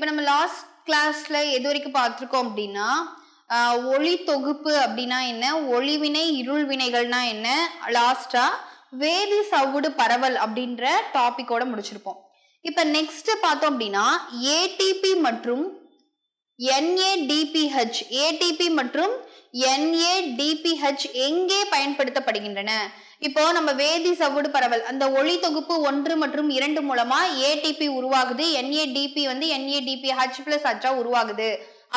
இப்போ நம்ம லாஸ்ட் கிளாஸ்ல எது வரைக்கும் பார்த்துருக்கோம் அப்படின்னா ஒளி தொகுப்பு அப்படின்னா என்ன? ஒளிவினை இருள் வினைகள்னா என்ன லாஸ்டா வேதி சவுடு பரவல் அப்படின்ற டாபிக்கோட முடிச்சிருப்போம். இப்ப நெக்ஸ்ட் பார்த்தோம் அப்படின்னா ஏடிபி மற்றும் என்ஏடிபிஹெச் ஏடிபி மற்றும் என்ஏடிபிஹெச் எங்கே பயன்படுத்தப்படுகின்றன? இப்போ நம்ம வேதி சவுடு பரவல் அந்த ஒளி தொகுப்பு ஒன்று மற்றும் இரண்டு மூலமா ஏடிபி உருவாகுது என்ஏடிபி வந்து என்ஏடிபி ஹச் பிளஸ் ஹச்சா உருவாகுது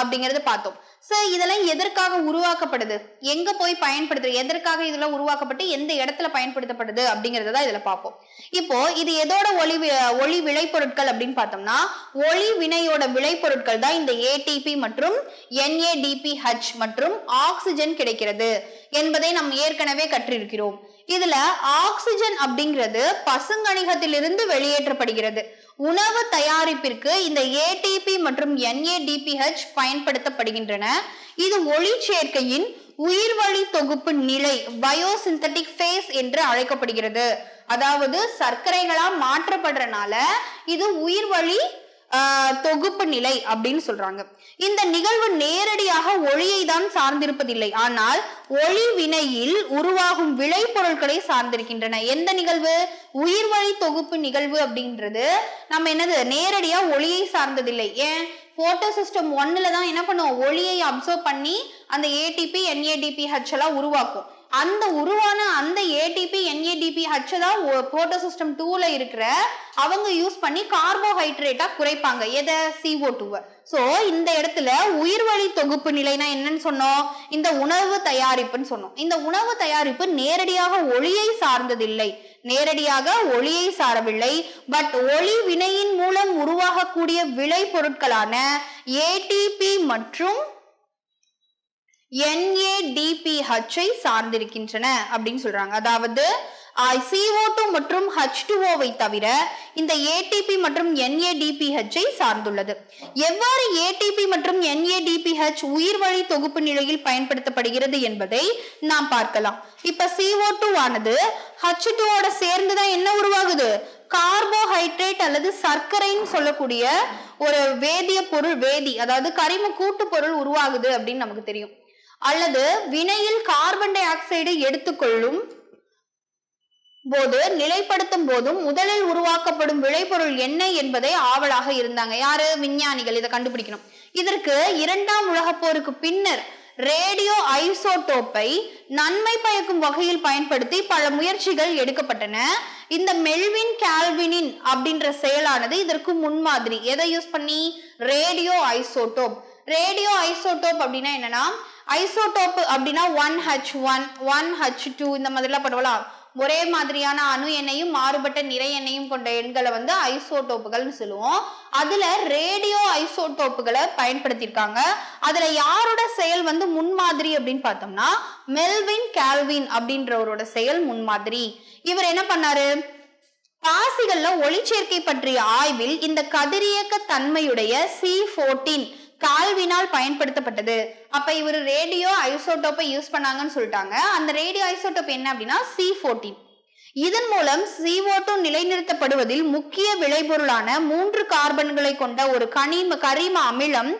அப்படிங்கறத பார்த்தோம். சார் இதெல்லாம் எதற்காக உருவாக்கப்படுது? எங்க போய் பயன்படுது எதற்காக இதெல்லாம் உருவாக்கப்பட்டு எந்த இடத்துல பயன்படுத்தப்படுது அப்படிங்கறத தான் இதுல பார்ப்போம். இப்போ இது எதோட ஒளி ஒளி விளைபொருட்கள் அப்படின்னு பார்த்தோம்னா ஒளி வினையோட விளைபொருட்கள் தான் இந்த ஏடிபி மற்றும் NADPH மற்றும் ஆக்சிஜன் கிடைக்கிறது என்பதை நாம் ஏற்கனவே கற்றிருக்கிறோம். இதுல ஆக்சிஜன் அப்படிங்கிறது பசுங்கணிகத்திலிருந்து வெளியேற்றப்படுகிறது. உணவு தயாரிப்பிற்கு இந்த ஏடிபி மற்றும் என்ஏடிபிஹெச் பயன்படுத்தப்படுகின்றன. இது ஒளி சேர்க்கையின் உயிர்வழி தொகுப்பு நிலை பயோசிந்தட்டிக் ஃபேஸ் என்று அழைக்கப்படுகிறது. அதாவது சர்க்கரைகளா மாற்றப்படுறனால இது உயிர்வழி தொகுப்பு நிலை அப்படின்னு சொல்றாங்க. இந்த நிகழ்வு நேரடியாக ஒளியை தான் சார்ந்திருப்பதில்லை. ஆனால் ஒளி வினையில் உருவாகும் விளைபொருட்களை சார்ந்திருக்கின்றன. எந்த நிகழ்வு? உயிர்வழி தொகுப்பு நிகழ்வு அப்படின்றது நம்ம என்னது? நேரடியா ஒளியை சார்ந்ததில்லை. ஏன்? போட்டோ சிஸ்டம் ஒன்னுல தான் என்ன பண்ணுவோம் ஒளியை அப்சர்வ் பண்ணி அந்த ஏடிபி NADPH எல்லாம் உருவாக்கும். அந்த உருவான அந்த ஏடிபி என்ஏடிபி ஹச்சை தான் போட்டோ சிஸ்டம் டூல இருக்கிற அவங்க யூஸ் பண்ணி கார்போஹைட்ரேட்டா குறைப்பாங்க. எதை? சிஓ டூவை ஸோ இந்த இடத்துல உயிர்வழி தொகுப்பு நிலைனா என்னன்னு சொன்னோம். இந்த உணவு தயாரிப்புன்னு சொன்னோம். இந்த உணவு தயாரிப்பு நேரடியாக ஒளியை சார்ந்ததில்லை. நேரடியாக ஒளியை சாரவில்லை. பட் ஒளி வினையின் மூலம் உருவாகக்கூடிய விளை பொருட்களான ஏடிபி மற்றும் NADPH ஐ சார்ந்திருக்கின்றன அப்படின்னு சொல்றாங்க. அதாவது CO2 மற்றும் H2O வை தவிர இந்த ஏடிபி மற்றும் NADPH ஐ சார்ந்துள்ளது. எவ்வாறு ஏடிபி மற்றும் NADPH உயிர்வழி தொகுப்பு நிலையில் பயன்படுத்தப்படுகிறது என்பதை நாம் பார்க்கலாம். இப்ப CO2 ஆனது H2O ஓட சேர்ந்து தான் என்ன உருவாகுது? கார்போஹைட்ரேட் அல்லது சர்க்கரைன்னு சொல்லக்கூடிய ஒரு வேதிய பொருள் வேதி அதாவது கரிம கூட்டு பொருள் உருவாகுது அப்படின்னு நமக்கு தெரியும். அல்லது வினையில் கார்பன் டை ஆக்சைடு எடுத்துக்கொள்ளும் போது நிலைப்படுத்தும் போதும் முதலில் உருவாக்கப்படும் விளைபொருள் என்ன என்பதை ஆவலாக இருந்தாங்க. யாரு? விஞ்ஞானிகள். இதை கண்டுபிடிக்கணும். இதற்கு இரண்டாம் உலகப் போருக்கு பின்னர் ரேடியோ ஐசோடோப்பை நன்மை பயக்கும் வகையில் பயன்படுத்தி பல முயற்சிகள் எடுக்கப்பட்டன. இந்த மெல்வின் கால்வினின் அப்படின்ற செயலானது இதற்கு முன்மாதிரி. எதை யூஸ் பண்ணி? Radio isotope. ரேடியோ ஐசோடோப் அப்படின்னா என்னன்னா ஐசோடோப் அப்படின்னா one H one one H two இந்த மாதிரிலாம் பண்ணுவலாம் ஒரே மாதிரியான அணு எண்ணையும் மாறுபட்ட நிறை எண்ணையும் கொண்ட எண்களை வந்து ஐசோடோப்புகள்னு சொல்லுவோம். அதுல ரேடியோ ஐசோடோப்புகளை பயன்படுத்தியிருக்காங்க. அதுல யாரோட செயல் வந்து முன்மாதிரி அப்படின்னு பார்த்தோம்னா மெல்வின் கேல்வின் அப்படின்றவரோட செயல் முன்மாதிரி. இவர் என்ன பண்ணாரு? பாசிகள்ல ஒளிச்சேர்க்கை பற்றிய ஆய்வில் இந்த கதிரியக்க தன்மையுடைய சி போர்டீன் கால்வினால் பயன்படுத்தப்பட்டது. அப்ப இவர் ரேடியோ ஐசோட்டோப்பை யூஸ் பண்ணாங்கன்னு சொல்லிட்டாங்க. அந்த ரேடியோ ஐசோடோப் என்ன அப்படின்னா சி ஃபோர்டீன் இதன் மூலம் CO2 நிலைநிறுத்தப்படுவதில் முக்கிய விளைபொருளான மூன்று கார்பன்களை கொண்ட ஒரு கனிம கரிம அமிலம்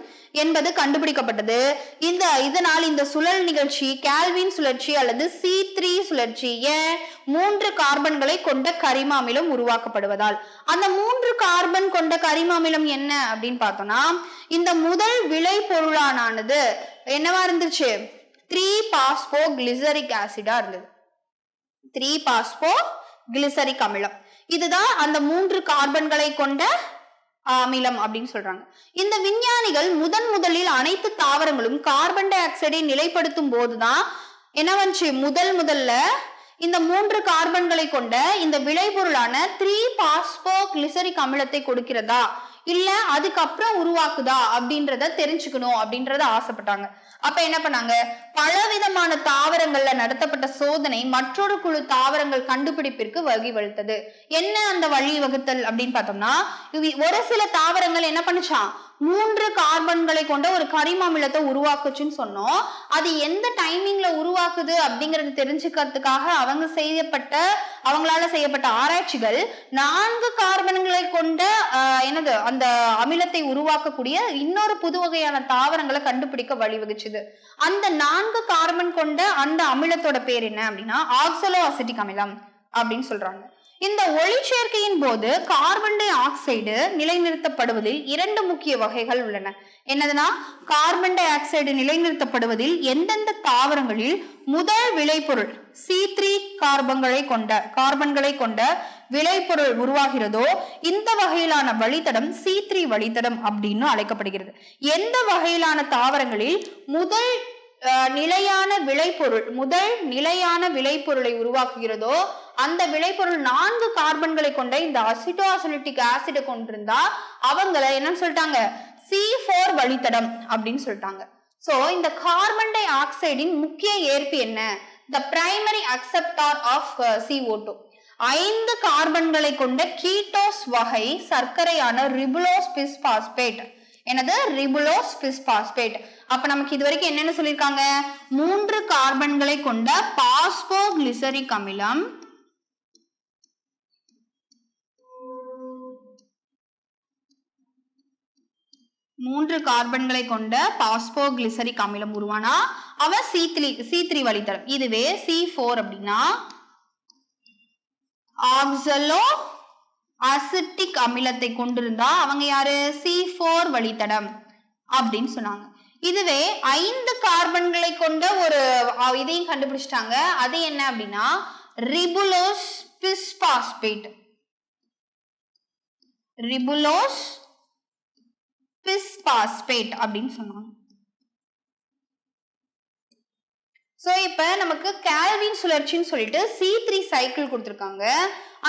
என்பது கண்டுபிடிக்கப்பட்டது. இந்த இதனால் இந்த சுழல் நிகழ்ச்சி கேல்வின் சுழற்சி அல்லது சி த்ரீ சுழற்சி ஏன் மூன்று கார்பன்களை கொண்ட கரிம அமிலம் உருவாக்கப்படுவதால். அந்த மூன்று கார்பன் கொண்ட கரிம அமிலம் என்ன அப்படின்னு பார்த்தோம்னா இந்த முதல் விளை பொருளானது என்னவா இருந்துச்சு? த்ரீ பாஸ்போ கிளிசரிக் ஆசிடா இருந்தது. த்ரீ பாஸ்போ கிளிசரிக் அமிலம். இதுதான் அந்த மூன்று கார்பன்களை கொண்ட அமிலம் அப்படின்னு சொல்றாங்க. இந்த விஞ்ஞானிகள் முதன் முதலில் அனைத்து தாவரங்களும் கார்பன் டை ஆக்சைடை நிலைப்படுத்தும் போதுதான் என்ன வந்துச்சு? முதல் முதல்ல இந்த மூன்று கார்பன்களை கொண்ட இந்த விளைபொருளான த்ரீ பாஸ்போ கிளிசரிக் அமிலத்தை கொடுக்கிறதா? இல்ல அதுக்கப்புறம் உருவாக்குதா? அப்படின்றத தெரிஞ்சுக்கணும் அப்படின்றத ஆசைப்பட்டாங்க. அப்ப என்ன பண்ணாங்க? பலவிதமான தாவரங்கள்ல நடத்தப்பட்ட சோதனை மற்றொரு குழு தாவரங்கள் கண்டுபிடிப்பிற்கு வழிவகுத்தது என்ன அந்த வழி வகுத்தல் அப்படின்னு பார்த்தோம்னா ஒரு சில தாவரங்கள் என்ன பண்ணுச்சான் மூன்று கார்பன்களை கொண்ட ஒரு கரிம அமிலத்தை உருவாக்குச்சுன்னு சொன்னோம். அது எந்த டைமிங்ல உருவாக்குது அப்படிங்கறது தெரிஞ்சுக்கிறதுக்காக அவங்க செய்யப்பட்ட அவங்களால செய்யப்பட்ட ஆராய்ச்சிகள் நான்கு கார்பன்களை கொண்ட என்னது அந்த அமிலத்தை உருவாக்கக்கூடிய இன்னொரு புது வகையான தாவரங்களை கண்டுபிடிக்க வழிவகுச்சுது. அந்த நான்கு கார்பன் கொண்ட அந்த அமிலத்தோட பேர் என்ன அப்படின்னா ஆக்சலோ அசிட்டிக் அமிலம் அப்படின்னு சொல்றாங்க. இந்த ஒளிச்சேர்க்கையின் போது கார்பன் டை ஆக்சைடு நிலைநிறுத்தப்படுவதில் இரண்டு முக்கிய வகைகள் உள்ளன. என்னதுன்னா கார்பன் டை ஆக்சைடு நிலைநிறுத்தப்படுவதில் எந்தெந்த தாவரங்களில் முதல் விளைபொருள் சி த்ரீ கார்பன்களை கொண்ட கார்பன்களை கொண்ட விளைபொருள் உருவாகிறதோ இந்த வகையிலான வழித்தடம் சி த்ரீ வழித்தடம் அப்படின்னு அழைக்கப்படுகிறது. எந்த வகையிலான தாவரங்களில் முதல் நிலையான விளைபொருள் முதல் நிலையான விளைபொருளை உருவாக்குகிறதோ அந்த விளைபொருள் நான்கு கார்பன்களை கொண்ட இந்த அசிட்டோ அசிலிட்டிக் ஆசிடை கொண்டிருந்தா அவங்கள என்னன்னு சொல்லிட்டாங்க? சி ஃபோர் வழித்தடம் அப்படின்னு சொல்லிட்டாங்க. ஸோ இந்த கார்பன் டை ஆக்சைடின் முக்கிய ஏற்பு என்ன? The primary acceptor of CO2 ஐந்து கார்பன்களை கொண்ட கீட்டோஸ் வகை சர்க்கரையான ரிபுலோஸ் பிஸ்பாஸ்பேட் எனது ரிபுலோஸ் பிஸ்பாஸ்பேட் அப்ப நமக்கு இது வரைக்கும் என்னன்னு சொல்லியிருக்காங்க? மூன்று கார்பன்களை கொண்ட பாஸ்போகிளிசரிக் அமிலம் மூன்று கார்பன்களை கொண்ட பாஸ்போகிளிசரிக் அமிலம் உருவானா? அவ சி த்ரீ சி த்ரீ வழித்தடம். இதுவே சி ஃபோர் அப்படின்னா ஆக்சலோ அசிட்டிக் அமிலத்தை கொண்டிருந்தா அவங்க யாரு? சி ஃபோர் வழித்தடம் அப்படின்னு சொன்னாங்க. இதுவே ஐந்து கார்பன்களை கொண்ட ஒரு இதையும் கண்டுபிடிச்சிட்டாங்க. அது என்ன அப்படின்னா ரிபுலோஸ் பிஸ்பாஸ்பேட் ரிபுலோஸ் பிஸ்பாஸ்பேட் அப்படின்னு சொன்னாங்க. சோ இப்ப நமக்கு கேல்வின் சுழற்சின்னு சொல்லிட்டு சி த்ரீ சைக்கிள் கொடுத்துருக்காங்க.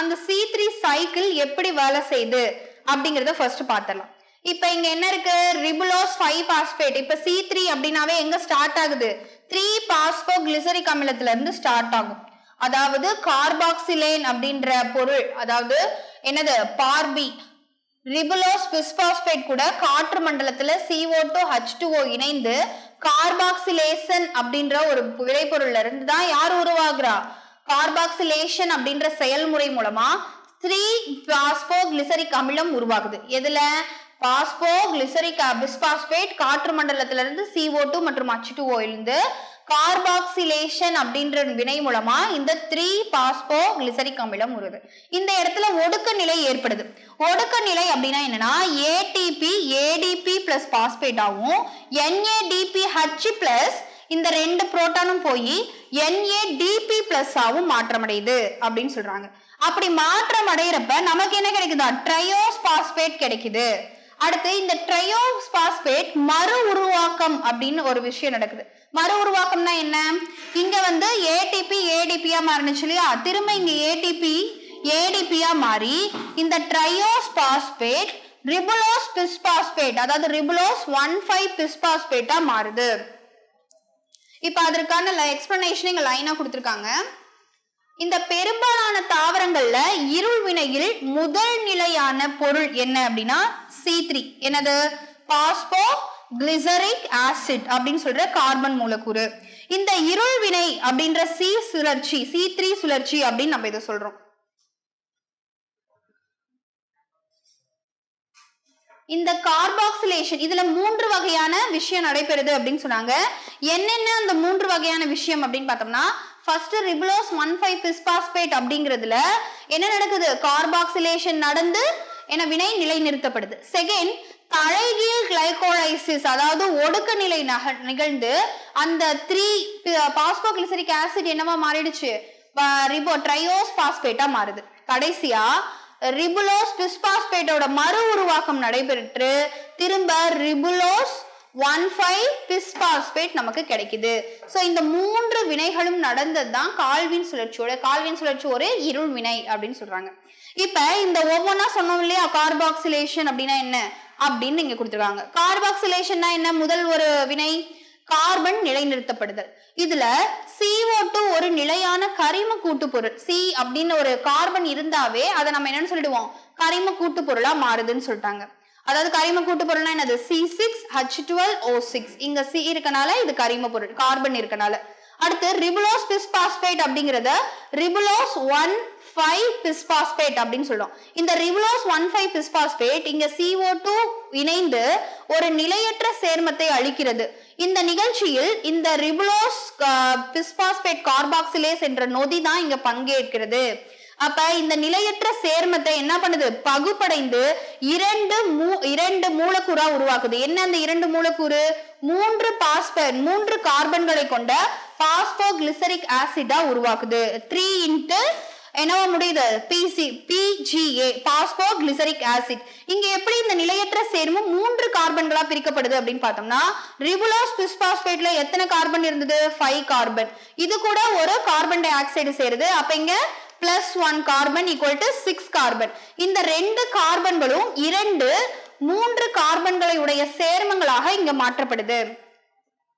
அந்த சி த்ரீ சைக்கிள் எப்படி வேலை செய்யுது அப்படிங்கறத ஃபர்ஸ்ட் பார்த்தலாம் இப்ப இங்க என்ன இருக்கு? ரிபுலோஸ் ஃபைவ் பாஸ்பேட் இப்ப சி த்ரீ அப்படின்னாவே எங்க ஸ்டார்ட் ஆகுது? த்ரீ பாஸ்போ கிளிசரிக் அமிலத்துல இருந்து ஸ்டார்ட் ஆகும். அதாவது கார்பாக்சிலேன் அப்படின்ற பொருள் அதாவது என்னது? பார்பி ரிபுலோஸ் பிஸ்பாஸ்பேட் கூட காற்று மண்டலத்துல சிஓ டூ ஹச் இணைந்து கார்பாக்சிலேசன் அப்படின்ற ஒரு விளைபொருள்ல இருந்து தான் யார் உருவாகுறா? கார்பாக்சிலேஷன் அப்படின்ற செயல்முறை மூலமா த்ரீ பாஸ்போ கிளிசரிக் அமிலம் உருவாகுது. எதுல? பாஸ்போ கிளிசரிக் பிஸ்பாஸ்பேட் காற்று மண்டலத்துல இருந்து CO2 டூ மற்றும் அச்சு டூ இருந்து கார்பாக்சிலேஷன் அப்படின்ற வினை மூலமா இந்த த்ரீ பாஸ்போ கிளிசரிக் அமிலம் உருது. இந்த இடத்துல ஒடுக்க நிலை ஏற்படுது. ஒடுக்க நிலை அப்படின்னா என்னன்னா ஏடிபி ஏடிபி பிளஸ் பாஸ்பேட்டாவும் என்ஏடிபி ஹச் பிளஸ் இந்த ரெண்டு புரோட்டானும் போய் என்ஏடிபி பிளஸ் ஆகும் மாற்றமடையுது அப்படின்னு சொல்றாங்க. அப்படி மாற்றம் அடையிறப்ப நமக்கு என்ன கிடைக்குதா? ட்ரையோஸ் பாஸ்பேட் கிடைக்குது. அடுத்து இந்த ட்ரையோஸ் பாஸ்பேட் மறு உருவாக்கம் அப்படின்னு ஒரு விஷயம் நடக்குது. மறு உருவாக்கம்னா என்ன? இங்க வந்து ஏடிபி ஏடிபியா மாறினுச்சு இல்லையா? திரும்ப இங்க ஏடிபி ஏடிபியா மாறி இந்த ட்ரையோஸ் பாஸ்பேட் ரிபுலோஸ் பிஸ்பாஸ்பேட் அதாவது ரிபுலோஸ் ஒன் ஃபைவ் பிஸ்பாஸ்பேட்டா மாறுது. இப்ப அதற்கான எக்ஸ்பிளனேஷன் இங்க லைனா கொடுத்துருக்காங்க. இந்த பெரும்பாலான தாவரங்கள்ல இருள் வினையில் முதல் நிலையான பொருள் என்ன அப்படின்னா சி த்ரீ என்னது? பாஸ்போ கிளிசரிக் ஆசிட் அப்படின்னு சொல்ற கார்பன் மூலக்கூறு. இந்த இருள் வினை அப்படின்ற சி சுழற்சி சி த்ரீ சுழற்சி அப்படின்னு நம்ம இதை சொல்றோம். இந்த கார்பாக்சிலேஷன் இதுல மூன்று வகையான விஷயம் நடைபெறுது அப்படின்னு சொன்னாங்க. என்னென்ன அந்த மூன்று வகையான விஷயம் அப்படின்னு பார்த்தோம்னா first ribulose one five bisphosphate அப்படிங்கிறதுல என்ன நடக்குது? கார்பாக்சிலேஷன் நடந்து என வினை நிலைநிறுத்தப்படுது. செகண்ட் தலைகீழ் கிளைகோலைசிஸ் அதாவது ஒடுக்க நிலை நக நிகழ்ந்து அந்த த்ரீ பாஸ்போகிளிசரிக் ஆசிட் என்னவா மாறிடுச்சு? ரிபோ ட்ரையோஸ் பாஸ்பேட்டா மாறுது. கடைசியா ரிபுலோஸ் பிஸ்பாஸ்பேட்டோட மறு உருவாக்கம் நடைபெற்று திரும்ப ரிபுலோஸ் ஒன் ஃபைவ் பிஸ்பாஸ்பேட் நமக்கு கிடைக்குது. ஸோ இந்த மூன்று வினைகளும் நடந்தது தான் கால்வின் சுழற்சியோட கால்வின் சுழற்சி ஒரு இருள் வினை அப்படின்னு சொல்றாங்க. இப்ப இந்த ஒவ்வொன்றா சொன்னோம் இல்லையா? கார்பாக்சிலேஷன் அப்படின்னா என்ன? அப்படின்னு இங்க கொடுத்துருக்காங்க. கார்பாக்சிலேஷன்னா என்ன? முதல் ஒரு வினை கார்பன் நிலைநிறுத்தப்படுதல். இதுல CO2 ஒரு நிலையான கரிம கூட்டு பொருள் சி அப்படின்னு ஒரு கார்பன் இருந்தாவே அதை நம்ம என்னன்னு சொல்லிடுவோம்? கரிம கூட்டு பொருளா மாறுதுன்னு சொல்லிட்டாங்க. அதாவது கரிம கூட்டு பொருள்னா என்னது? C six H twelve O six இங்க சி இருக்கனால இது கரிம பொருள் கார்பன் இருக்கனால. அடுத்து ரிபுலோஸ் பிஸ்பாஸ்பேட் அப்படிங்கறத ரிபுலோஸ் ஒன் ஃபைவ் பிஸ்பாஸ்பேட் அப்படின்னு சொல்றோம். இந்த ரிபுலோஸ் ஒன் ஃபைவ் பிஸ்பாஸ்பேட் இங்க சிஓ டூ இணைந்து ஒரு நிலையற்ற சேர்மத்தை அளிக்கிறது. இந்த நிகழ்ச்சியில் இந்த ரிபுலோஸ் பிஸ்பாஸ்பேட் கார்பாக்சிலேஸ் என்ற நொதி தான் இங்க பங்கேற்கிறது. அப்ப இந்த நிலையற்ற சேர்மத்தை என்ன பண்ணுது? பகுப்படைந்து இரண்டு மூ இரண்டு மூலக்கூறா உருவாக்குது. என்ன அந்த இரண்டு மூலக்கூறு? மூன்று பாஸ்பேட் மூன்று கார்பன்களை கொண்ட பாஸ்போ கிளிசரிக் ஆசிடா உருவாக்குது. த்ரீ இன்ட்டு என்னவா முடியுது? பிசி பிஜிஏ பாஸ்போ கிளிசரிக் ஆசிட். இங்க எப்படி இந்த நிலையற்ற சேர்மம் மூன்று கார்பன்களா பிரிக்கப்படுது அப்படின்னு பார்த்தோம்னா ரிபுலாஸ் பிஸ்பாஸ்பேட்ல எத்தனை கார்பன் இருந்தது? ஃபைவ் கார்பன் இது கூட ஒரு கார்பன் டை ஆக்சைடு சேருது. அப்ப இங்க plus one carbon equal to six carbon இந்த ரெண்டு கார்பன்களும் இரண்டு மூன்று கார்பன்களை உடைய சேர்மங்களாக இங்க மாற்றப்படுது.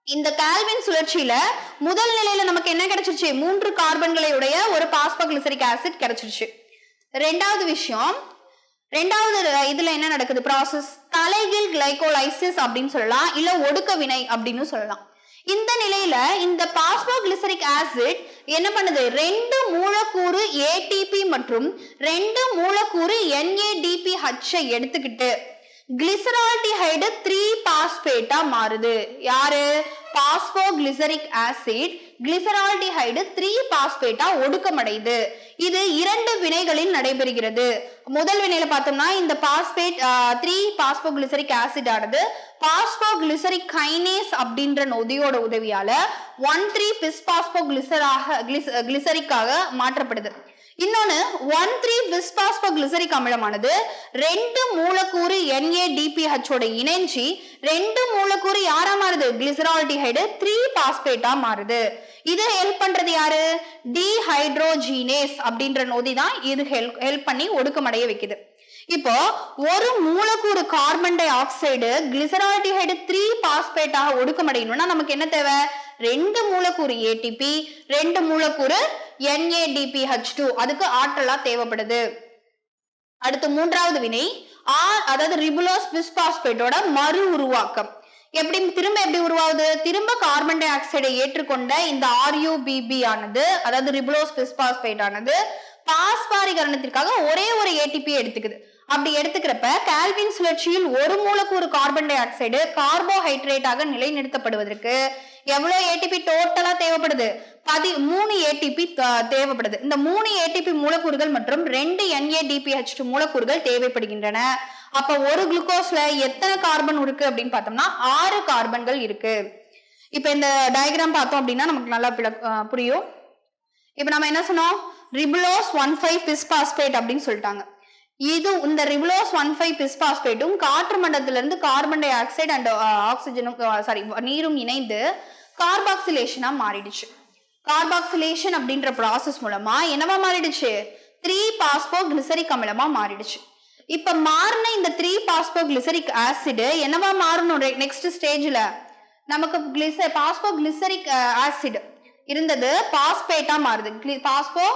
இந்த கால்வின் சுழற்சியில முதல் நிலையில நமக்கு என்ன கிடைச்சிருச்சு? மூன்று கார்பன்களை உடைய ஒரு பாஸ்போக்ளிசரிக் ஆசிட் கிடைச்சிருச்சு. ரெண்டாவது விஷயம் ரெண்டாவது இதுல என்ன நடக்குது? ப்ராசஸ் தலைகீழ் கிளைகோலைசிஸ் அப்படின்னு சொல்லலாம் இல்ல ஒடுக்க வினை அப்படின்னு சொல்லலாம். இந்த நிலையில இந்த பாஸ்போகிளிசரிக் ஆசிட் என்ன பண்ணுது? ரெண்டு மூலக்கூறு ஏடிபி மற்றும் ரெண்டு மூலக்கூறு என்ஏடிபி ஹச்சை எடுத்துக்கிட்டு கிளிசரால்டிஹைடு த்ரீ பாஸ்பேட்டா மாறுது. யாரு? பாஸ்போகிளிசரிக் ஆசிட் கிளிசரால்டிஹைடு த்ரீ பாஸ்பேட்டா ஒடுக்கமடையுது. இது இரண்டு வினைகளில் நடைபெறுகிறது. முதல் வினையில பார்த்தோம்னா இந்த பாஸ்பேட் த்ரீ பாஸ்போகிளிசரிக் ஆசிட் ஆனது பாஸ்போகிளிசரிக் கைனேஸ் அப்படின்ற நொதியோட உதவியால ஒன் த்ரீ பிஸ்பாஸ்போ கிளிசராக கிளிசரிக்காக மாற்றப்படுது. இன்னொன்னு ஒன் த்ரீ பிஸ்பாஸ்போ கிளிசரிக் அமிலமானது ரெண்டு மூலக்கூறு என்ஏடிபிஹெச்சோட இணைஞ்சி ரெண்டு மூலக்கூறு யாரா மாறுது? கிளிசரால்டிஹைடு த்ரீ பாஸ்பேட்டா மாறுது. இது ஹெல்ப் பண்றது யாரு? டீஹைட்ரோஜீனேஸ் அப்படின்ற நொதி தான் இது ஹெல்ப் ஹெல்ப் பண்ணி ஒடுக்கமடைய வைக்குது. இப்போ ஒரு மூலக்கூறு carbon di oxide glyceraldehyde three பாஸ்பேட்டாக ஒடுக்கமடையணும்னா நமக்கு என்ன தேவை? ரெண்டு மூலக்கூறு ஏடிபி ரெண்டு மூலக்கூறு NADPH2 டூ அதுக்கு ஆற்றலா தேவைப்படுது. அடுத்து மூன்றாவது வினை ஆர் அதாவது ரிபுலோஸ் பிஸ்பாஸ்பேட்டோட மறு உருவாக்கம். எப்படி திரும்ப எப்படி உருவாகுது? திரும்ப கார்பன் டை ஆக்சைடை ஏற்றுக்கொண்ட இந்த ஆர்யூபிபி ஆனது அதாவது ரிபுலோஸ் பிஸ்பாஸ்பேட் ஆனது பாஸ்பாரிகரணத்திற்காக ஒரே ஒரு ஏடிபி எடுத்துக்குது. அப்படி எடுத்துக்கிறப்ப கால்வின் சுழற்சியில் ஒரு மூலக்கூறு கார்பன் டை ஆக்சைடு கார்போஹைட்ரேட்டாக நிலைநிறுத்தப்படுவதற்கு எவ்வளவு ஏடிபி டோட்டலா தேவைப்படுது? பதி மூணு ஏடிபி தேவைப்படுது. இந்த மூணு ஏடிபி மூலக்கூறுகள் மற்றும் ரெண்டு என்ஏடிபிஹெச் மூலக்கூறுகள் தேவைப்படுகின்றன. அப்ப ஒரு குளுக்கோஸ்ல எத்தனை கார்பன் இருக்கு அப்படின்னு பார்த்தோம்னா ஆறு கார்பன்கள் இருக்கு. இப்ப இந்த டயக்ராம் பார்த்தோம் அப்படின்னா நமக்கு நல்லா புரியும். இப்ப நம்ம என்ன சொன்னோம்? ரிபுலோஸ் ஒன் ஃபைவ் பிஸ்பாஸ்பேட் அப்படின்னு சொல்லிட்டாங்க. இது இந்த ரிபுலோஸ் ஒன் ஃபைவ் பிஸ்பாஸ்பேட்டும் காற்று மண்டலத்துல இருந்து கார்பன் டை ஆக்சைடு அண்ட் ஆக்சிஜனும் சாரி நீரும் இணைந்து கார்பாக்சிலேஷனா மாறிடுச்சு. கார்பாக்சிலேஷன் அப்படின்ற ப்ராசஸ் மூலமா என்னவா மாறிடுச்சு? த்ரீ பாஸ்போ கிளிசரிக் அமிலமா மாறிடுச்சு. இப்ப மாறின இந்த த்ரீ பாஸ்போ கிளிசரிக் ஆசிடு என்னவா மாறணும்? நெக்ஸ்ட் ஸ்டேஜ்ல நமக்கு கிளிச பாஸ்போ கிளிசரிக் ஆசிட் இருந்தது பாஸ்பேட்டா மாறுது. பாஸ்போ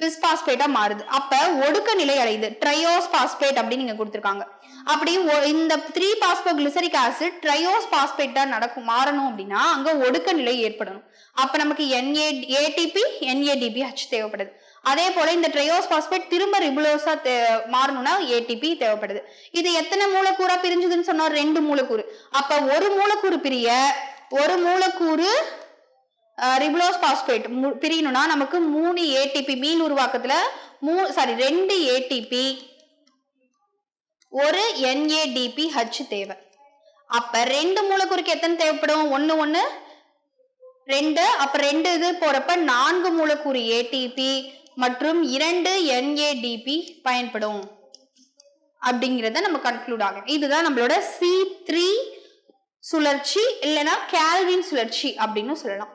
பிஸ்பாஸ்பேட்டா மாறுது. அப்ப ஒடுக்க நிலை அடையுது. ட்ரையோஸ்பாஸ்பேட் அப்படின்னு நீங்க கொடுத்துருக்காங்க. அப்படி ஒ- இந்த த்ரீ பாஸ்போ கிளிசரிக் ஆசிட் ட்ரையோஸ் பாஸ்பேட்டா நடக்கும் மாறணும் அப்படின்னா அங்க ஒடுக்க நிலை ஏற்படணும். அப்ப நமக்கு என்ஏ ஏடிபி NADPH தேவைப்படுது. அதே போல இந்த ட்ரையோஸ் பாஸ்பேட் திரும்ப ரிபுலோஸா மாறணும்னா ஏடிபி தேவைப்படுது. இது எத்தனை மூலக்கூறா பிரிஞ்சுதுன்னு சொன்னா ரெண்டு மூலக்கூறு. அப்ப ஒரு மூலக்கூறு பிரிய ஒரு மூலக்கூறு ரிபுலோஸ் பாஸ்பேட் பிரியணும்னா நமக்கு மூணு ஏடிபி மீன் உருவாக்கத்துல மூ சாரி ரெண்டு ஏடிபி ஒரு என்ஏடிபி ஹச் தேவை. அப்ப ரெண்டு மூலக்கூறுக்கு எத்தனை தேவைப்படும்? ஒன்னு ஒண்ணு ரெண்டு. அப்ப ரெண்டு இது போறப்ப நான்கு மூலக்கூறு ஏடிபி மற்றும் இரண்டு என்ஏடிபி பயன்படும். அப்படிங்கிறத நம்ம கன்க்ளூட் ஆகும் இதுதான் நம்மளோட சி த்ரீ சுழற்சி இல்லைன்னா கேல்வின் சுழற்சி அப்படின்னு சொல்லலாம்.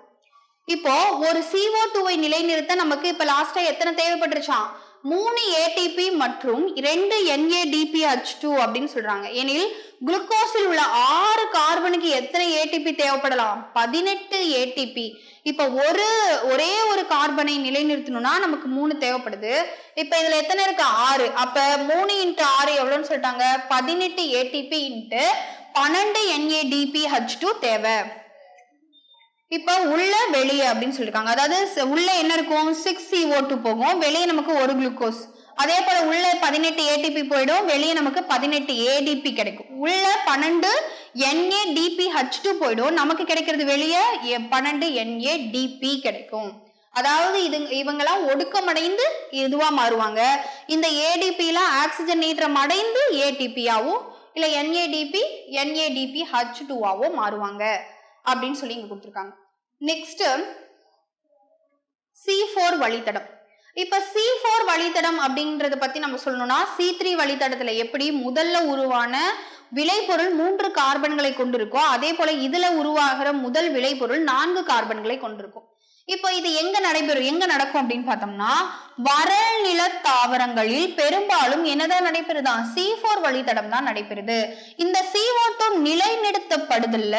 இப்போ ஒரு சிஓ டூவை நிலைநிறுத்த நமக்கு இப்ப லாஸ்டா எத்தனை தேவைப்பட்டுருச்சான் மூணு ஏடிபி மற்றும் ரெண்டு என்ஏடிபிஹெச் டூ அப்படின்னு சொல்றாங்க. எனில் குளுக்கோஸில் உள்ள ஆறு கார்பனுக்கு எத்தனை ஏடிபி தேவைப்படலாம்? பதினெட்டு ஏடிபி இப்ப ஒரு ஒரே ஒரு கார்பனை நிலைநிறுத்தணும்னா நமக்கு மூணு தேவைப்படுது. இப்ப இதுல எத்தனை இருக்கு? ஆறு. அப்ப மூணு இன்ட்டு ஆறு எவ்வளவுன்னு சொல்லிட்டாங்க? பதினெட்டு ஏடிபி இன்ட்டு பன்னெண்டு என்ஏடிபிஹெச் டூ தேவை. இப்ப உள்ள வெளியே அப்படின்னு சொல்லிருக்காங்க. அதாவது உள்ள என்ன இருக்கும்? சிக்ஸ் CO2 டூ போகும். வெளியே நமக்கு ஒரு குளுக்கோஸ் அதே போல உள்ள பதினெட்டு ஏடிபி போயிடும். வெளியே நமக்கு பதினெட்டு ஏடிபி கிடைக்கும். உள்ள பன்னெண்டு NADPH2 டூ போயிடும். நமக்கு கிடைக்கிறது வெளியே எ- பன்னெண்டு டிபி கிடைக்கும். அதாவது இது இவங்கெல்லாம் ஒடுக்கமடைந்து இதுவா மாறுவாங்க. இந்த ஏடிபி எல்லாம் ஆக்சிஜன் நீற்றம் அடைந்து ஏடிபியாவும் இல்ல NADP NADPH2 டூவாவோ மாறுவாங்க. அப்படின்னு சொல்லி இங்க கொடுத்துருக்காங்க. நெக்ஸ்ட் சி ஃபோர் வழித்தடம். இப்ப சி ஃபோர் வழித்தடம் அப்படின்றத பத்தி நம்ம சொல்லணும்னா சி த்ரீ வழித்தடத்துல எப்படி முதல்ல உருவான விளைபொருள் மூன்று கார்பன்களை கொண்டிருக்கோ அதே போல இதுல உருவாகிற முதல் விளைபொருள் நான்கு கார்பன்களை கொண்டிருக்கும். இப்போ இது எங்க நடைபெறும் எங்க நடக்கும் அப்படின்னு பார்த்தோம்னா வரல் நில தாவரங்களில் பெரும்பாலும் என்னதான் நடைபெறுதா? சி ஃபோர் வழித்தடம் தான் நடைபெறுது. இந்த சி ஓட்டோ நிலைநிறுத்தப்படுதல்ல.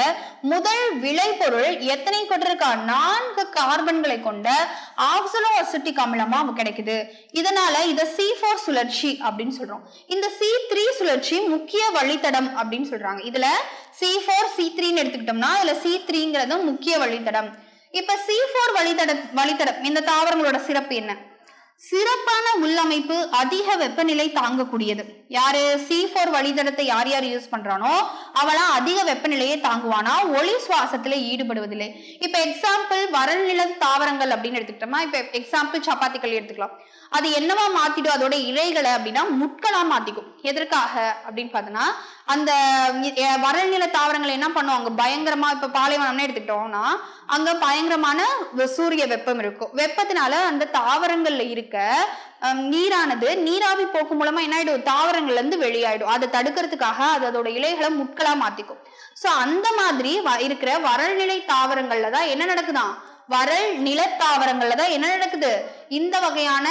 முதல் விளைபொருள் எத்தனை கொண்டிருக்கா? நான்கு கார்பன்களை கொண்ட ஆக்சலோ அசிட்டிக் அமிலமா கிடைக்குது. இதனால இத சி ஃபோர் சுழற்சி அப்படின்னு சொல்றோம். இந்த சி த்ரீ சுழற்சி முக்கிய வழித்தடம் அப்படின்னு சொல்றாங்க. இதுல சி ஃபோர் சி த்ரீன்னு எடுத்துக்கிட்டோம்னா இதுல சி த்ரீங்கிறது முக்கிய வழித்தடம். இப்ப சி ஃபோர் வழித்தட வழித்தடம் இந்த தாவரங்களோட சிறப்பு என்ன? சிறப்பான உள்ளமைப்பு அதிக வெப்பநிலை தாங்கக்கூடியது. யாரு? சி ஃபோர் வழித்தடத்தை யார் யார் யூஸ் பண்றானோ அவளா அதிக வெப்பநிலையை தாங்குவானா? ஒளி சுவாசத்துல ஈடுபடுவதில்லை. இப்ப எக்ஸாம்பிள் வறண்நில தாவரங்கள் அப்படின்னு எடுத்துக்கிட்டோமா? இப்ப எக்ஸாம்பிள் சப்பாத்திகள் எடுத்துக்கலாம். அது என்னவா மாத்திடும்? அதோட இலைகளை அப்படின்னா முட்களா மாத்திக்கும். எதற்காக அப்படின்னு பார்த்தோன்னா அந்த அஹ், வறண்நில தாவரங்கள் என்ன பண்ணுவாங்க? பயங்கரமா இப்ப பாலைவனம்னு எடுத்துக்கிட்டோம்னா அங்க பயங்கரமான சூரிய வெப்பம் இருக்கும். வெப்பத்தினால அந்த தாவரங்கள்ல இருக்க நீரானது நீராவி போக்கு மூலமா என்ன ஆயிடும்? தாவரங்கள்ல இருந்து வெளியாயிடும். அதை தடுக்கிறதுக்காக அது அதோட இலைகளை முட்களா மாத்திக்கும். சோ அந்த மாதிரி வ- இருக்கிற வறள்நிலை தாவரங்கள்ல தான் என்ன நடக்குதான்? வறள் நிலத்தாவரங்கள்ல தான் என்ன நடக்குது? இந்த வகையான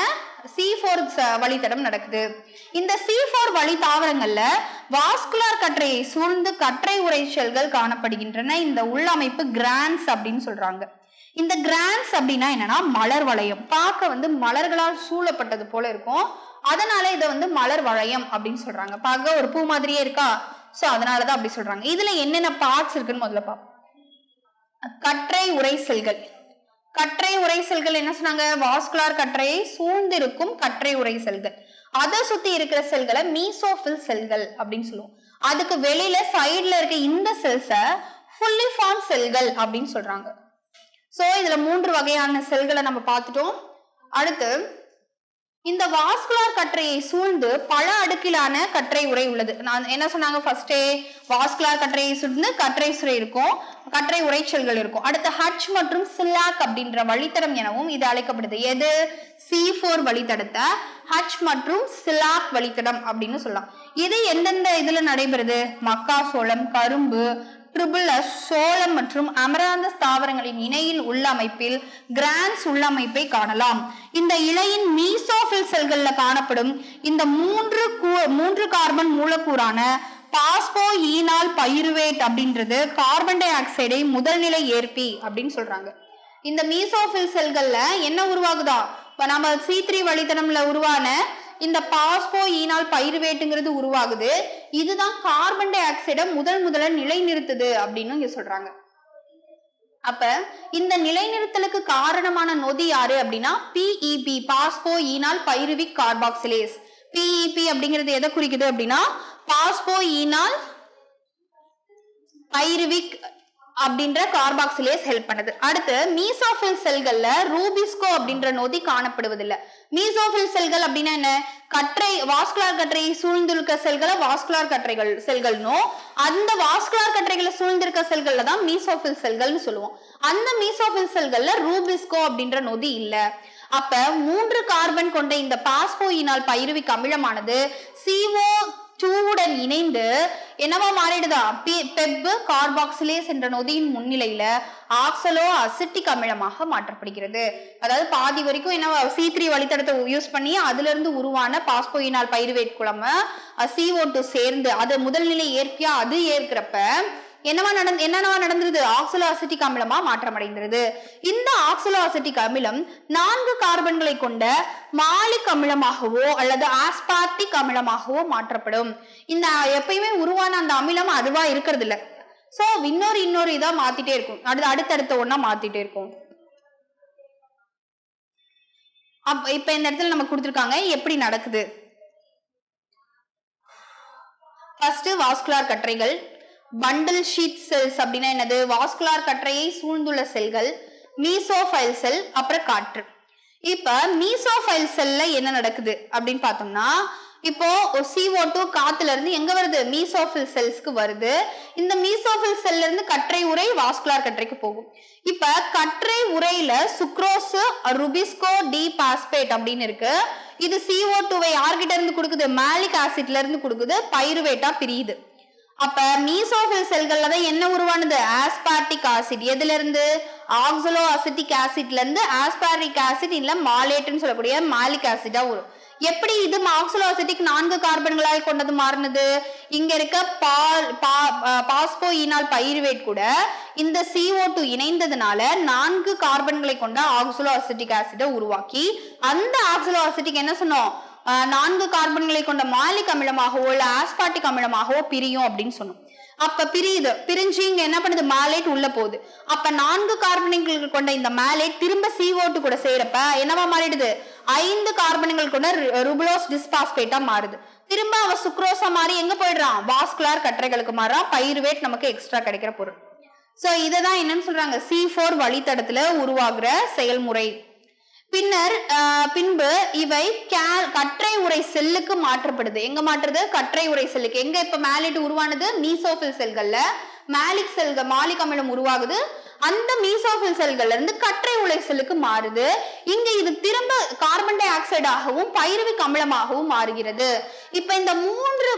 சி ஃபோர் uh, வழித்தடம் நடக்குது. இந்த சி ஃபோர் வழி தாவரங்கள்ல வாஸ்குலார் கற்றையை சூழ்ந்து கற்றை உரைச்சல்கள் காணப்படுகின்றன. இந்த உள்ளமைப்பு கிரான்ஸ் அப்படின்னு சொல்றாங்க. இந்த கிரான்ஸ் அப்படின்னா என்னன்னா மலர் வளையம். பார்க்க வந்து மலர்களால் சூழப்பட்டது போல இருக்கும். அதனால இதை வந்து மலர் வளையம் அப்படின்னு சொல்றாங்க. பார்க்க ஒரு பூ மாதிரியே இருக்கா? சோ அதனாலதான் அப்படி சொல்றாங்க. இதுல என்னென்ன பார்ட்ஸ் இருக்குன்னு முதல்ல பார்ப்போம். கற்றை உரை செல்கள் கற்றை உரை செல்கள் என்ன சொன்னாங்க? வாஸ்குலார் கற்றையை சூழ்ந்திருக்கும் கற்றை உரை செல்கள் அதை சுத்தி இருக்கிற செல்களை மீசோஃபில் செல்கள் அப்படின்னு சொல்லுவோம். அதுக்கு வெளியில சைடுல இருக்க இந்த செல்ஸை ஃபுல்லி ஃபார்ம் செல்கள் அப்படின்னு சொல்றாங்க. சோ இதுல மூன்று வகையான செல்களை நம்ம பார்த்துட்டோம். அடுத்து இந்த வாஸ்குலார் கற்றையை சூழ்ந்து பல அடுக்கிலான கற்றை உரை உள்ளது. நான் என்ன சொன்னாங்க? ஃபர்ஸ்டே வாஸ்குலார் கற்றையை சூழ்ந்து கற்றை சுரை இருக்கும். கற்றை உரைச்சல்கள் இருக்கும். அடுத்து ஹட்ச் மற்றும் சில்லாக் அப்படின்ற வழித்தடம் எனவும் இது அழைக்கப்படுது. எது? சி ஃபோர் வழித்தடத்தை ஹச் மற்றும் சிலாக் வழித்தடம் அப்படின்னு சொல்லலாம். இது எந்தெந்த இதுல நடைபெறுது? மக்காசோளம் கரும்பு ட்ரிபிளஸ் சோளம் மற்றும் அமராந்த தாவரங்களின் இணையில் உள்ளமைப்பில் கிரான்ஸ் உள்ளமைப்பை காணலாம். இந்த இலையின் மீசோஃபில் செல்கள்ல காணப்படும் இந்த மூன்று கூ- மூன்று கார்பன் மூலக்கூறான பாஸ்போ ஈனால் பைருவேட் அப்படின்றது கார்பன் டை ஆக்சைடை முதல்நிலை ஏற்பி அப்படின்னு சொல்றாங்க. இந்த மீசோஃபில் செல்கள்ல என்ன உருவாகுதா? இப்போ நம்ம சி த்ரீ வழித்தடம்ல உருவான இந்த பாஸ்போ ஈனால் பயிர்வேட்டுங்கிறது உருவாகுது. இதுதான் கார்பன் டை ஆக்சைடை முதல் முதல்ல நிலைநிறுத்துது அப்படின்னு இங்க சொல்றாங்க. அப்ப இந்த நிலைநிறுத்தலுக்கு காரணமான நொதி யாரு அப்படின்னா PEP phospho enol pyruvic carboxylase. PEP அப்படிங்கிறது எதை குறிக்குது அப்படின்னா பாஸ்போ ஈனால் பைருவிக் அப்படின்ற கார்பாக்சிலேஸ் ஹெல்ப் பண்ணுது. அடுத்து மீசோஃபில் செல்கள்ல ரூபிஸ்கோ அப்படின்ற நொதி காணப்படுவதில்லை. மீசோஃபில் செல்கள் அப்படின்னா என்ன? கற்றை வாஸ்குலார் கற்றையை சூழ்ந்திருக்க செல்களை வாஸ்குலார் கற்றைகள் செல்கள்னோ அந்த வாஸ்குலார் கற்றைகளை சூழ்ந்திருக்க செல்கள்ல தான் மீசோஃபில் செல்கள்னு சொல்லுவோம். அந்த மீசோஃபில் செல்கள்ல ரூபிஸ்கோ அப்படின்ற நொதி இல்ல. அப்ப மூன்று கார்பன் கொண்ட இந்த பாஸ்போயினால் பைருவிக் அமிலமானது சிஓ டூவுடன் இணைந்து என்னவா மாறிடுதா? பி- பெப்பு கார்பாக்சிலேஸ் என்ற நொதியின் முன்னிலையில ஆக்சலோ அசிட்டிக் அமிலமாக மாற்றப்படுகிறது. அதாவது பாதி வரைக்கும் என்ன சி த்ரீ வழித்தடத்தை யூஸ் பண்ணி அதுல இருந்து உருவான பாஸ்போயினால் பயிர்வேட் குழம்பு சிஓ டூ சேர்ந்து அது முதல் நிலை ஏற்பியா அது ஏற்கிறப்ப என்னவா நடந்து என்னென்னவா நடந்துருது? ஆக்சலோ அசிட்டிக் அமிலமா மாற்றமடைந்திருது. இந்த ஆக்சலோ அசிட்டிக் அமிலம் நான்கு கார்பன்களை கொண்ட மாலிக் அமிலமாகவோ அல்லது ஆஸ்பார்டிக் அமிலமாகவோ மாற்றப்படும். இந்த எப்பயுமே உருவான அந்த அமிலம் அதுவா இருக்கிறது இல்ல சோ இன்னொரு இன்னொரு இதா மாத்திட்டே இருக்கும். அடுத்து அடுத்தடுத்த ஒன்னா மாத்திட்டே இருக்கும். அப்ப இப்ப இந்த இடத்துல நம்ம கொடுத்துருக்காங்க எப்படி நடக்குது? ஃபர்ஸ்ட் வாஸ்குலார் கற்றைகள். பண்டில் ஷீட் செல்ஸ் அப்படின்னா என்னது? வாஸ்குலார் கற்றையை சூழ்ந்துள்ள செல்கள் மீசோஃபைல் செல் அப்புறம் காற்று. இப்ப மீசோஃபைல் செல்ல என்ன நடக்குது அப்படின்னு பார்த்தோம்னா இப்போ சிஓ டூ காத்துல இருந்து எங்க வருது? மீசோஃபில் செல்ஸ்க்கு வருது. இந்த மீசோஃபில் செல்ல இருந்து கற்றை உரை வாஸ்குலார் கற்றைக்கு போகும். இப்ப கற்றை உரையில சுக்ரோஸ் ருபிஸ்கோ டி பாஸ்பேட் அப்படின்னு இருக்கு. இது சிஓ டூவை யார்கிட்ட இருந்து கொடுக்குது? மேலிக் ஆசிட்ல இருந்து கொடுக்குது. பைருவேட்டா பிரியுது. அப்ப மீசோஃபில் செல்கள்ல தான் என்ன உருவானது? ஆஸ்பார்டிக் ஆசிட் எதுல இருந்து ஆக்சலோ அசிட்டிக் ஆசிட்ல இருந்து ஆஸ்பாரிக் ஆசிட் இல்ல மாலேட்னு சொல்லக்கூடிய மாலிக் ஆசிடா வரும் எப்படி இது ஆக்சலோ அசிட்டிக் நான்கு கார்பன்களால் கொண்டது மாறினது? இங்க இருக்க பால் பாஸ்போ ஈனால் பயிர்வேட் கூட இந்த சிஓ டூ இணைந்ததுனால நான்கு கார்பன்களை கொண்ட ஆக்சலோ அசிட்டிக் ஆசிடை உருவாக்கி அந்த ஆக்சலோ அசிட்டிக் என்ன சொன்னோம்? நான்கு கார்பன்களை கொண்ட மாலிக் அமிலமாகவோ இல்ல ஆஸ்பாட்டிக் அமிலமாகவோ பிரியும் அப்படின்னு சொன்னோம். அப்ப பிரியுது. பிரிஞ்சு இங்க என்ன பண்ணுது? மேலேட் உள்ள போகுது. அப்ப நான்கு கார்பன்கள் கொண்ட இந்த மேலேட் திரும்ப சிஓட்டு கூட சேரப்ப என்னவா மாறிடுது? ஐந்து கார்பன்கள் கொண்ட ருபுலோஸ் டிஸ்பாஸ்பேட்டா மாறுது. திரும்ப அவ சுக்ரோசா மாறி எங்க போயிடுறான்? வாஸ்குலார் கற்றைகளுக்கு மாறான் பயிர்வேட் நமக்கு எக்ஸ்ட்ரா கிடைக்கிற பொருள். சோ இததான் என்னன்னு சொல்றாங்க. சி ஃபோர் வழித்தடத்துல உருவாகிற செயல்முறை. பின்னர் பின்பு இவை கற்றை உரை செல்லுக்கு மாற்றப்படுது. எங்க மாற்றுது? கற்றை உரை செல்லுக்கு. எங்க இப்ப மேலிட் உருவானது? மீசோபில் செல்கள்ல. மேலிக் செல்கள் மாலிக் அமிலம் உருவாகுது. அந்த மீசோஃபில் செல்கள்ல இருந்து கற்றை உரை செல்லுக்கு மாறுது. இங்க இது திரும்ப கார்பன் டை ஆக்சைடாகவும் பைருவிக் அமிலமாகவும் மாறுகிறது. இப்ப இந்த மூன்று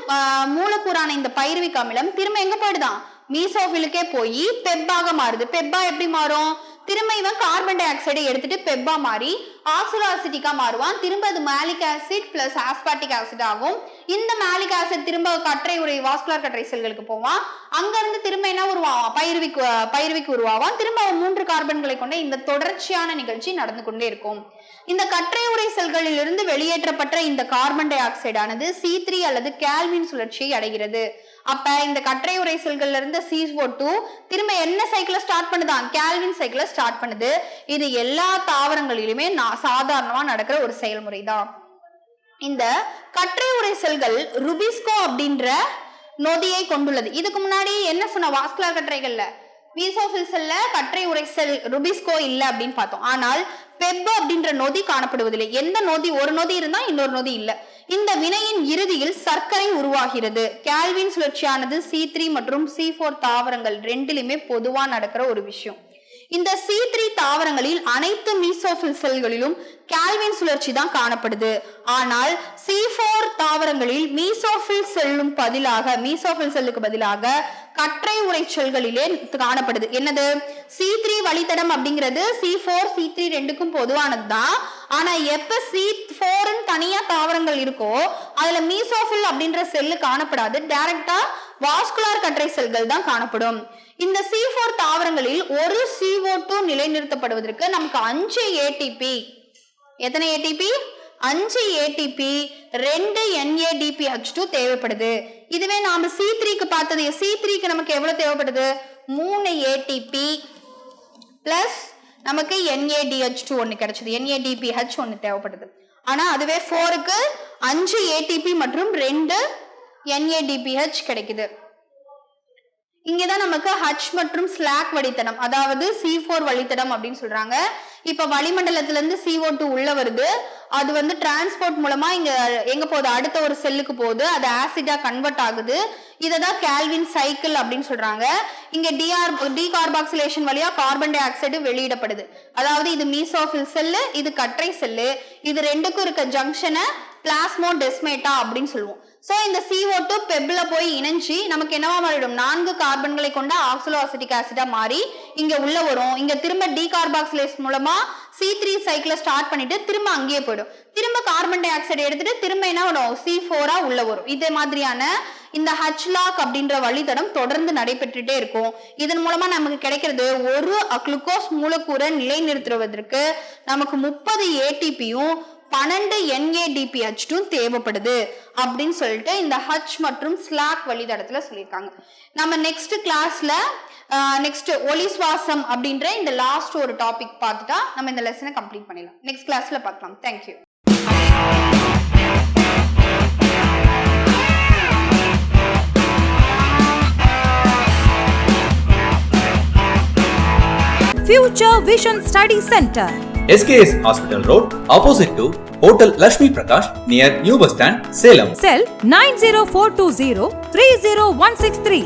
மூலக்கூறான இந்த பைருவிக் அமிலம் திரும்ப எங்க போயிடுதான்? மீசோஃபிலுக்கே போய் பெப்பாக மாறுது. பெப்பா எப்படி மாறும்? திரும்ப இவன் கார்பன் டை ஆக்சைடை எடுத்துட்டு பெப்பா மாறி ஆக்சிடோ மாறுவான். திரும்ப அது malic acid plus aspartic acid ஆகும். இந்த மேலிக் ஆசிட் திரும்ப கற்றை உரை வாஸ்குலார் கற்றை செல்களுக்கு போவான். அங்க இருந்து திரும்ப என்ன உருவாவான் பயிர்விக்கு பயிர்விக்கு உருவாவான். திரும்ப அவன் மூன்று கார்பன்களை கொண்ட இந்த தொடர்ச்சியான நிகழ்ச்சி நடந்து கொண்டே இருக்கும். இந்த கற்றை உரை செல்களில் இருந்து வெளியேற்றப்பட்ட இந்த கார்பன் டை ஆக்சைடானது சி த்ரீ அல்லது கேல்வின் சுழற்சியை அடைகிறது. அப்ப இந்த கற்றை உரை செல்கள்ல இருந்து சிஓ டூ திரும்ப என்ன சைக்கிளை ஸ்டார்ட் பண்ணுதான் கேல்வின் சைக்கிளை ஸ்டார்ட் பண்ணுது. இது எல்லா தாவரங்களிலுமே சாதாரணமா நடக்கிற ஒரு செயல்முறை தான் இந்த கற்றை உரை செல்கள் ருபிஸ்கோ அப்படின்ற நொதியை கொண்டுள்ளது. இதுக்கு முன்னாடி என்ன சொன்ன வாஸ்குலர் கற்றைகள்ல? மீசோஃபில் செல்ல கற்றை உரை செல் ருபிஸ்கோ இல்லை அப்படின்னு பார்த்தோம். ஆனால் பெப் அப்படின்ற நொதி காணப்படுவதில்லை. எந்த நொதி? ஒரு நொதி இருந்தா இன்னொரு நொதி இல்லை. இந்த வினையின் இறுதியில் சர்க்கரை உருவாகிறது. கேல்வின் சுழற்சியானது சி த்ரீ மற்றும் சி ஃபோர் தாவரங்கள் ரெண்டிலுமே பொதுவா நடக்கிற ஒரு விஷயம். இந்த சி த்ரீ தாவரங்களில் அனைத்து மீசோஃபில் செல்களிலும் கேல்வின் சுழற்சி தான் காணப்படுது. ஆனால் சி ஃபோர் தாவரங்களில் மீசோஃபில் செல்லும் பதிலாக மீசோஃபில் செல்லுக்கு பதிலாக கற்றை உளைச்சல்களிலே காணப்படுது. என்னது? சி த்ரீ வழித்தடம் அப்படிங்கிறது சி ஃபோர் சி த்ரீ ரெண்டுக்கும் பொதுவானது தான் ஆனா எப்ப சி ஃபோர்னு தனியா தாவரங்கள் இருக்கோ அதுல மீசோஃபில் அப்படின்ற செல்லு காணப்படாது. டைரக்டா வாஸ்குலார் கற்றை செல்கள் தான் காணப்படும். இந்த சி ஃபோர் தாவரங்களில் ஒரு சிஓ டூ நிலைநிறுத்தப்படுவதற்கு நமக்கு அஞ்சு ஏடிபி எத்தனை ஏடிபி அஞ்சு ஏடிபி ரெண்டு NADPH2 டூ தேவைப்படுது. இதுவே நாம சி த்ரீக்கு பார்த்தது சி த்ரீக்கு நமக்கு எவ்வளவு தேவைப்படுது? மூணு ஏடிபி பிளஸ் நமக்கு என்ஏடிஹெச் டூ ஒன்று கிடைச்சது. என்ஏடிபிஹெச் ஒன்று தேவைப்படுது. ஆனால் அதுவே ஃபோருக்கு அஞ்சு ஏடிபி மற்றும் ரெண்டு என்ஏடிபிஹெச் கிடைக்குது. இங்கே தான் நமக்கு ஹச் மற்றும் ஸ்லாக் வழித்தடம் அதாவது சி ஃபோர் வழித்தடம் அப்படின்னு சொல்கிறாங்க இப்ப வளிமண்டலத்துல இருந்து சிஓ டூ உள்ள வருது. அது வந்து டிரான்ஸ்போர்ட் மூலமா இங்க எங்க போகுது? அடுத்த ஒரு செல்லுக்கு போகுது. அது ஆசிடா கன்வெர்ட் ஆகுது. இததான் கேல்வின் சைக்கிள் அப்படின்னு சொல்றாங்க. இங்க டிஆர் டிகார்பாக்சிலேஷன் வழியா கார்பன் டை ஆக்சைடு வெளியிடப்படுது. அதாவது இது மீசோஃபில் செல்லு இது கற்றை செல்லு இது ரெண்டுக்கும் இருக்க ஜங்ஷனை பிளாஸ்மோ டெஸ்மேட்டா அப்படின்னு சொல்லுவோம். ஸோ இந்த சிஓ டூ பெப்பில் போய் இணைஞ்சு நமக்கு என்னவா மாறிடும்? நான்கு கார்பன்களை கொண்ட ஆக்சிலோ அசிட்டிக் ஆசிடா மாறி இங்க உள்ள வரும். இங்க திரும்ப டீகார்பாக்சிலேஸ் மூலமா சி த்ரீ சைக்கிளை ஸ்டார்ட் பண்ணிட்டு திரும்ப அங்கேயே போயிடும். திரும்ப கார்பன் டை ஆக்சைடு எடுத்துட்டு திரும்ப என்ன வரும்? சி ஃபோரா உள்ள வரும். இதே மாதிரியான இந்த ஹச்லாக் அப்படின்ற வழித்தடம் தொடர்ந்து நடைபெற்றுட்டே இருக்கும். இதன் மூலமா நமக்கு கிடைக்கிறது ஒரு குளுக்கோஸ் மூலக்கூறை நிலைநிறுத்துவதற்கு நமக்கு முப்பது ஏடிபியும் பன்னெண்டு என்ஏடிபிஹெச் தேவைப்படுது அப்படின்னு சொல்லிட்டு இந்த ஹச் மற்றும் ஸ்லாக் வழித்தடத்துல சொல்லியிருக்காங்க. நம்ம நெக்ஸ்ட் கிளாஸ்ல நெக்ஸ்ட் ஒளி சுவாசம் அப்படின்ற இந்த லாஸ்ட் ஒரு டாபிக் பார்த்துட்டா நம்ம இந்த லெசனை கம்ப்ளீட் பண்ணிடலாம். நெக்ஸ்ட் கிளாஸ்ல பார்க்கலாம். Thank you Future Vision Study Center. SKS Hospital Road, opposite to Hotel Lakshmi Prakash, near New Bus Stand, Salem. Cell 90420 30163.